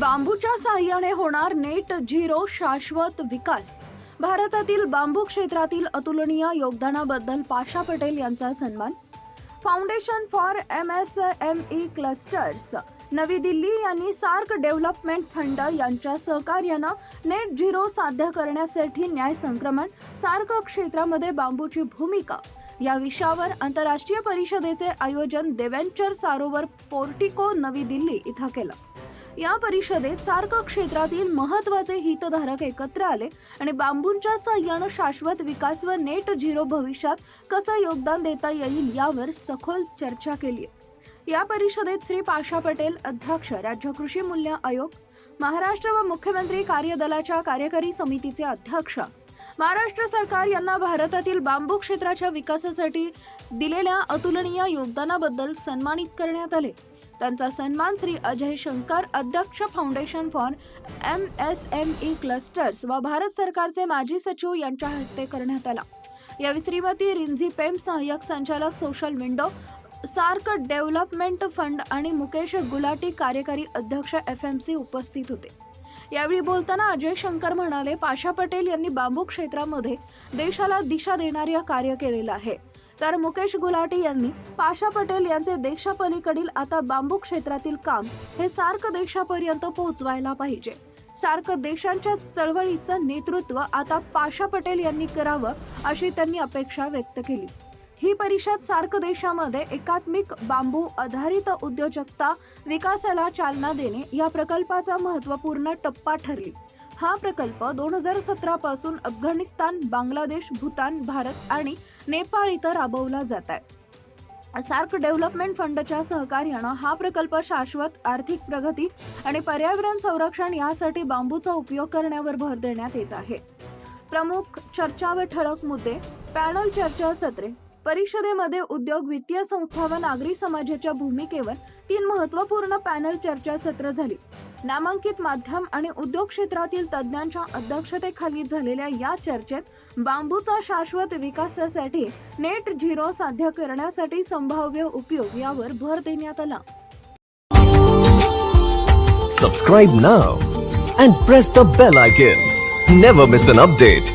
बांबूच्या सहाय्याने होणार नेट झिरो शाश्वत विकास. भारतातील बांबू क्षेत्रातील अतुलनीय योगदानाबद्दल पाशा पटेल यांचा सन्मान. Foundation for M S M E clusters नवी दिल्ली यांनी सार्क डेव्हलपमेंट फंड यांच्या सहकार्यानं नेट झिरो साध्य करण्यासाठी न्याय संक्रमण सार्क क्षेत्रामध्ये बांबूची भूमिका. या विषयावर आंतरराष्ट्रीय परिषदेचे आयोजन देवेंचर सारोवर पोर्टिको नवी दिल्ली इथं केलं. या परिषदेत सार्क क्षेत्रातील महत्त्वाचे हितधारक एकत्र आले आणि बांबूंच्या सहाय्यानं शाश्वत विकास व नेट झिरो भविष्यात कसं योगदान देता येईल यावर सखोल चर्चा केली या परिषदेत श्री पाशा पटेल अध्यक्ष राज्य कृषी मूल्य आयोग महाराष्ट्र व मुख्यमंत्री कार्यदलाच्या कार्यकारी समितीचे अध्यक्ष महाराष्ट्र सरकार यांना भारतातील बांबू क्षेत्राच्या विकासासाठी दिलेल्या अतुलनीय योगदानाबद्दल सन्मानित करण्यात आले. त्यांचा सन्मान श्री अजय शंकर अध्यक्ष foundation for M S M E clusters व भारत सरकारचे माजी सचिव यांच्या हस्ते करण्यात आला. यावेळी श्रीमती रिंझी पेम सहाय्यक संचालक social window SAARC development fund आणि मुकेश गुलाटी कार्यकारी अध्यक्ष एफ एम सी उपस्थित होते. यावेळी बोलताना अजय शंकर म्हणाले पाशा पटेल यांनी बांबू क्षेत्रामध्ये देशाला दिशा देणारे कार्य केलेलं आहे. तर मुकेश गुलाटी यांनी पाशा पटेल यांचे देशापलीकडील आता बांबू क्षेत्रातील काम हे सार्क देशापर्यंत पोहोचवायला पाहिजे. सार्क देशांच्या चळवळीचं नेतृत्व आता पाशा पटेल यांनी करावं अशी त्यांनी अपेक्षा व्यक्त केली. ही परिषद सार्क देशामध्ये एकात्मिक बांबू आधारित उद्योजकता विकासाला चालना देणे या प्रकल्पाचा महत्त्वपूर्ण टप्पा ठरली. हा प्रकल्प दोन हजार सतरा पासून अफगाणिस्तान बांगलादेश भूतान भारत आणि नेपाळ इथं राबवला जात आहे. सार्क डेव्हलपमेंट फंडच्या सहकार्यानं हा प्रकल्प शाश्वत आर्थिक प्रगती आणि पर्यावरण संरक्षण यासाठी बांबूचा उपयोग करण्यावर भर देण्यात येत आहे. प्रमुख चर्चा व ठळक मुद्दे पॅनल चर्चा सत्रे परिषदेमध्ये उद्योग वित्तीय संस्था व नागरी समाजाच्या भूमिकेवर तीन महत्त्वपूर्ण पॅनल चर्चासत्र झाली. नामांकित माध्यम आणि उद्योग क्षेत्रातील तज्ज्ञांच्या अध्यक्षतेखाली झालेल्या या चर्चेत बांबूचा शाश्वत विकासासाठी नेट झिरो साध्य करण्यासाठी संभाव्य उपयोग यावर भर देण्यात आला. Subscribe now and press the bell icon never miss an update